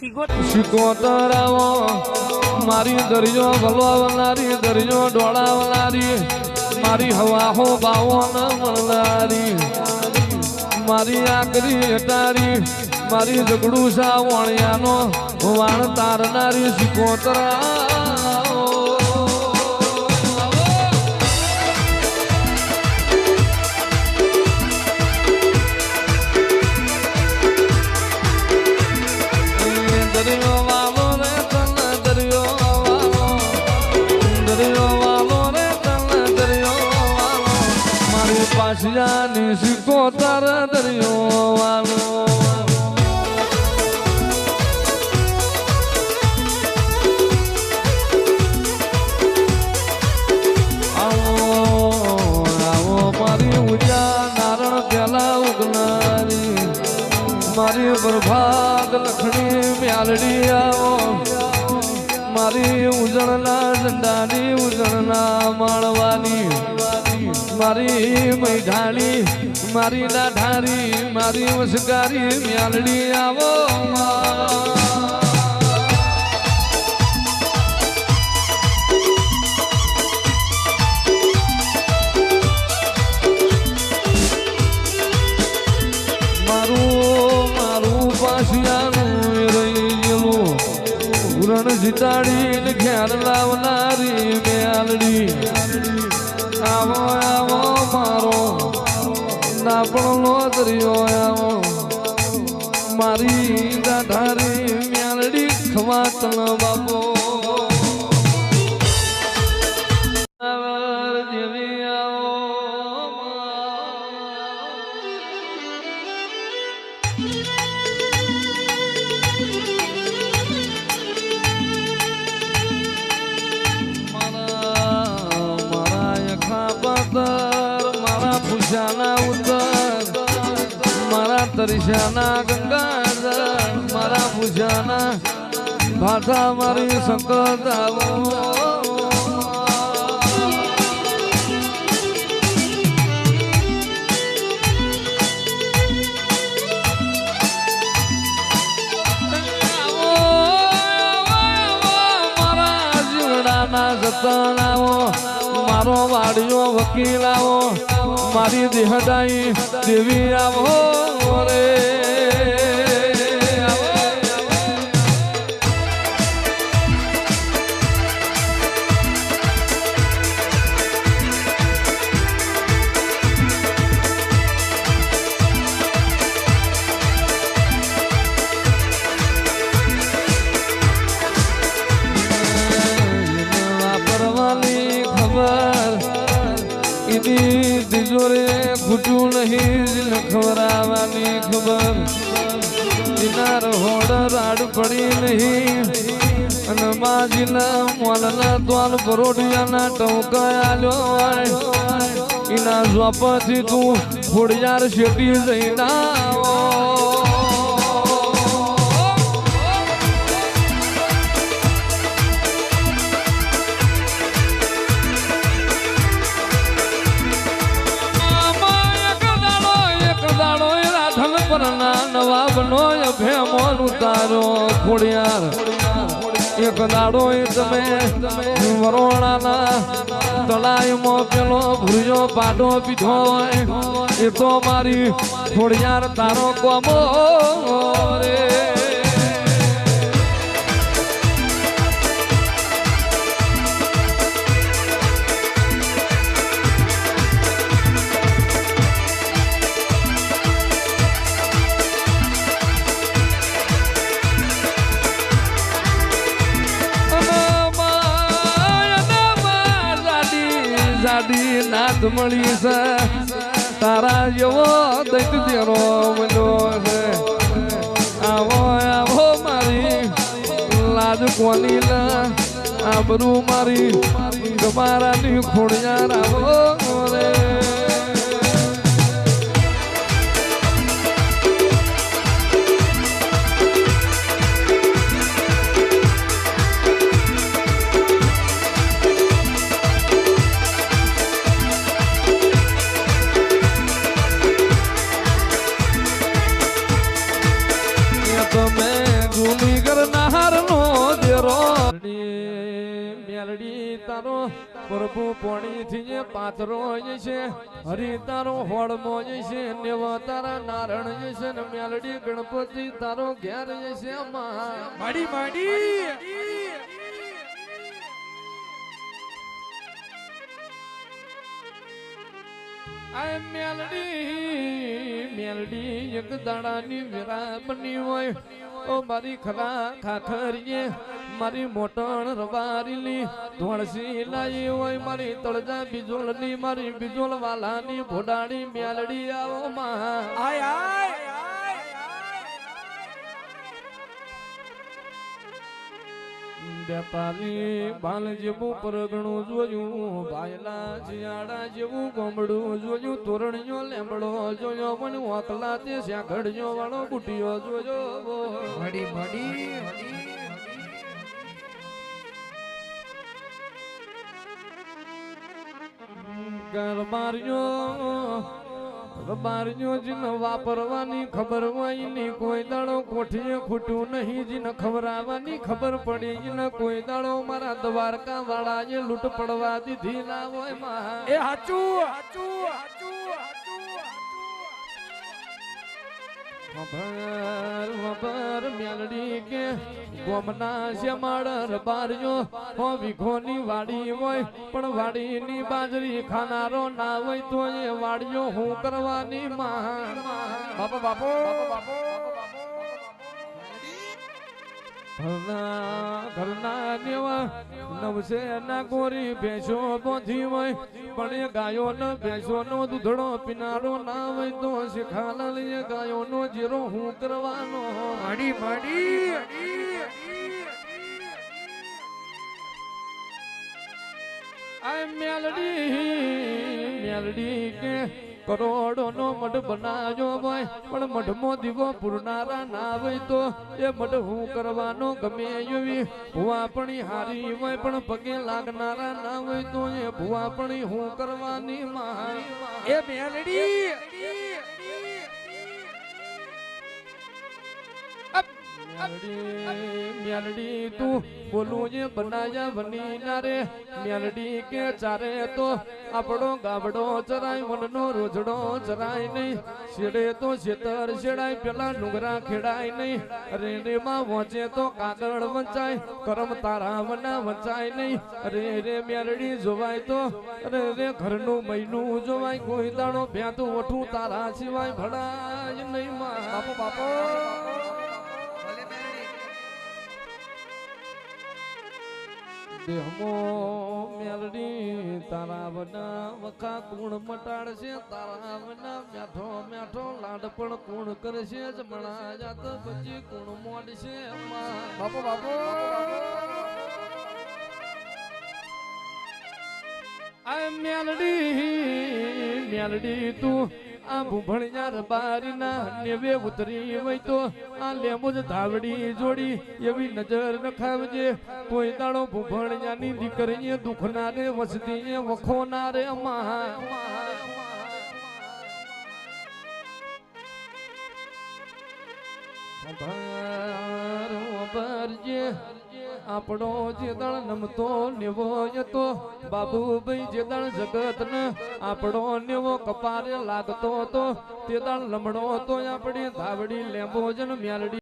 સિગો મારી દરિયો વલવાવનારી, દરિયો ડોળાવનારી, મારી હવા હો બાવો મારી આકરી હટારી, મારી જગડું સા વણિયાનો વાણ તારનારી શિકોતરાવો પાછિયાની સિક્કો તાર દરિયો વાલો મારી પ્રભાત લખણી મ્યાલડી આવો. મારી ઉજળના ઝંડાની ઉજળના માળવાની. મારી મૈઢાળી મારી લાઢારી મારી વસગારી મ્યાલડી આવો મારું મારું પાસિયાનું રહી ગયેલું. ઉરણ જીતાડીને ઘેર લાવનારી મેલડી આવો નાપણનો દરિયો આવો મારી દાઢારી મ્યાલડી ખવાતણ બાપો. મારા તરિશાના ગંગાધર મારા પૂજાના ભાષા મારી સંકટ આવો મારા વાડિયો વકીલ આવો મારી દેહદાઈ દેવી આવો રે એની તિજોરે ખૂટું નહીં ખવરાવાની ખબર. એના હોડ રાડ પડી નહીં. અને માજીના મોલના દ્વાલ પરોઢિયાના ટોકા આલ્યો એના ઝોપથી તું ફોડિયાર શેટી જઈ આવો નવાબનો અભેમોન ઉતારો ખોડિયાર. એક દાડો એ તમે વરોણાના તળાઈમાં પેલો ભૂર્યો પાડો પીધો એ તો મારી ખોડિયાર તારો કોમો રે. નાથ મળી છે તારા જેવો દૈત દેરો મળ્યો છે આવો આવો મારી લાજ કોની લા આબરૂ મારી તમારાની ખોડિયાર આવો તારો પ્રભુ પોણીથી જે પાથરો છે હરી તારો હોળમો છે નેવા તારા નારણ છે ને મેલડી ગણપતિ તારો ઘેર છે માડી માડી આ મેલડી મેલડી એક દાડાની વેરા બની હોય. ઓ મારી ખરા ખાખરીએ મારી મોટણ રવારીલી ધોણસી લાઈ હોય મારી તળજા બીજોલની મારી બીજોલ વાલાની ભોડાણી મ્યાલડી આવો માં. આય આય. વેપારી બાલ જેવું પરગણું જોયું ભાયલા શિયાળા જેવું ગોમડું જોયું તોરણિયો લેમડો જોયો પણ વાકલા તે શ્યાઘડ્યો વાળો બુટીઓ જોયો. મડી માડી. ગરબાર્યો રબાર્યો જીન વાપરવાની ખબર હોયની કોઈ દાડો કોઠીએ ખૂટું નહીં, જીન ખવરાવાની ખબર પડી જીન કોઈ દાડો મારા દ્વારકા વાળા લૂંટ પડવા દીધી. ના હોય એ હાચું હાચું. વભર વભર મેલડી કે ગોમના શ્યામાળ રબાર્યો હો વિઘોની વાડી હોય, પણ વાડીની બાજરી ખાનારો ના હોય તો એ વાડીઓ હું કરવાની માં. બાપો બાપો બાપો. ઘરના ઘરના નવસે ના ગોરી ભેંસો બોધી હોય પણ એ ગાયો ન ભેંસો નો દૂધડો પીનારો ના હોય તો શીખાલા લઈએ ગાયો નો જીરો હું કરવાનો. માડી માડી આ મેલડી મેલડી કે કરોડો નો મઢ બનાવ્યો હોય પણ મઢમાં દીવો પૂરનારા ના હોય તો એ મઢ હું કરવાનો ગમે એવી? ભુવાપણી હારી હોય પણ પગે લાગનારા ના હોય તો એ ભુવાપણી હું કરવાની માં એ મેલડી મેલડી તું બોલું જે બનાયા બની ના રે. મ્યાલડી કે ચારે તો આપણો ગાબડો ચરાય વનનો રોજડો ચરાય નહીં. શેડે તો શેતર શેડાય પેલા ડુંગરા ખેડાય નહીં. અરે રે માં વોંચે તો કાગળ વંચાય, કરમ તારા વના વંચાય નહીં. અરે રે મ્યાલડી જોવાય તો, અરે રે ઘરનું મહિનું જોવાય, કોઈ દાણો ભ્યાતું ઓઠું તારા સિવાય ભણાય નહીં માં. બાપો બાપો. દેહમો મેલડી તારા વના વખા કુણ મટાડશે? તારા વના મેઠો મેઠો લાડ પણ કુણ કરશે? જમણા જાત પછી કુણ મોડશે? બાપુ બાપો બાપો. આ મેલડી મેલડી તું આ ભૂભણિયાર બારીના નેવે ઉતરી હોય તો આ લેમુજ ધાવડી જોડી એવી નજર નખાવજે કોઈ દાડો ભૂભણિયાની દીકરીએ દુખનારે વસતી વખોનારે મહા ભરજે આપણો જે દળ નમતો નેવો બાબુભાઈ ભાઈ દળ જગત ને આપણો નેવો કપારે લાગતો હતો તે દળ લમડો હતો આપણી ધાવડી લેંબો જન મ્યાલડી